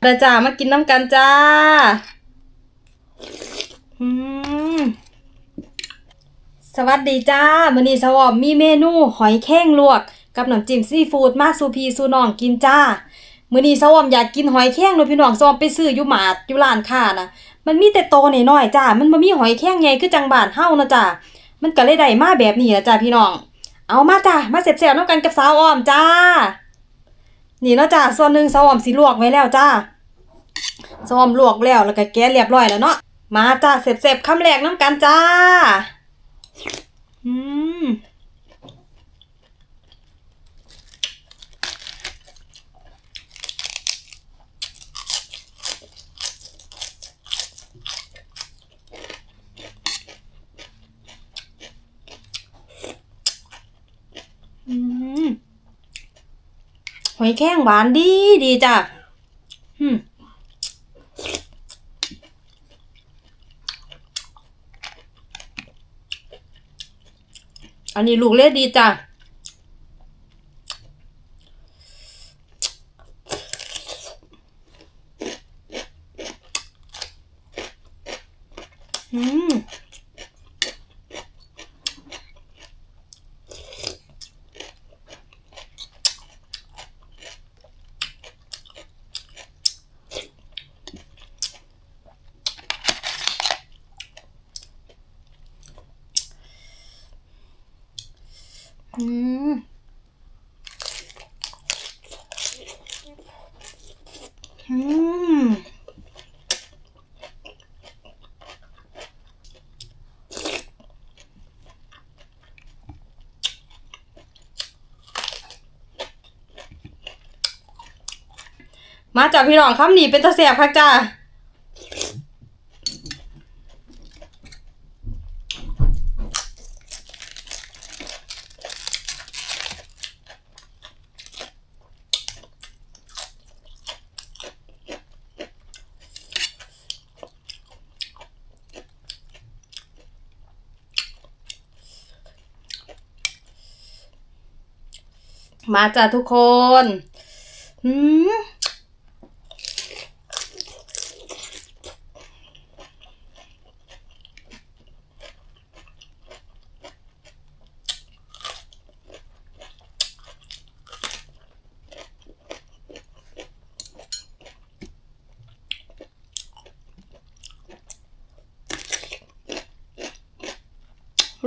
เด้อจ้ามากินน้ำกันจ้า อืมสวัสดีจ้ามื้อนี้สวอมมีเมนูหอยแข้งลวก กับน้ำจิ้มซีฟู้ดมาสูพีสูน้องกินจ้ามื้อนี้สวอมอยากกินหอยแข้งเลยพี่น้องสวอมไปซื้ออยู่หมาดอยู่ร้านค้านะมันมีแต่โตน้อยๆจ้า มันบ่มีหอยแข้งใหญ่คือจังบานเฮานะจ้า มันก็เลยได้มาแบบนี้ละจ้าพี่น้อง เอามาจ้ามาเสร็จๆน้ำกันกับสาวอ้อมจ้า นี่เนาะจ้าส่วนหนึ่งสวอมสีลวกไว้แล้วจ้าสวอมลวกแล้วแล้วก็แกะเรียบร้อยแล้วเนาะมาจ้าเสร็จๆคำแรกน้ำกันจ้าอืม อืม หอยแข้งหวานดีดีจ้ะอืมอันนี้ลูกเล่ดีจ้ะอืม อืมอืมมาจากพี่น้องคำนี้เป็นตะเสียบค่ะจ้า มาจ้าทุกคนอืม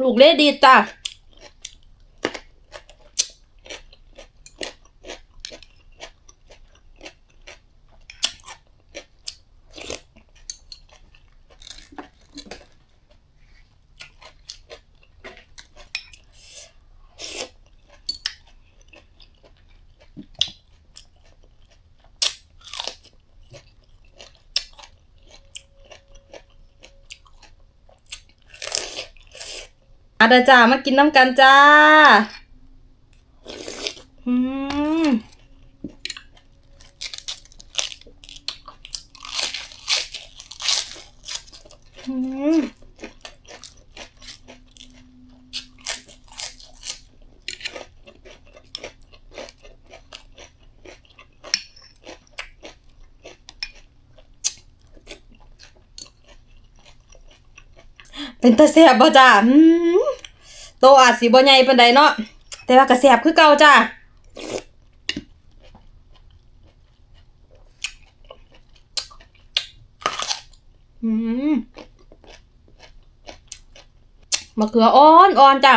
ลูกเล่ดีจ้ะ มาเด้อจ้ามากินน้ำกันจ้า อืมอืมเป็นตาแซ่บบ่จ้าอืม โตอาจสิบ่ใหญ่ปานใดเนาะแต่ว่ากระแสบคือเก่าจ้าอืมมะเขืออ่อนอ่อนจ้ะ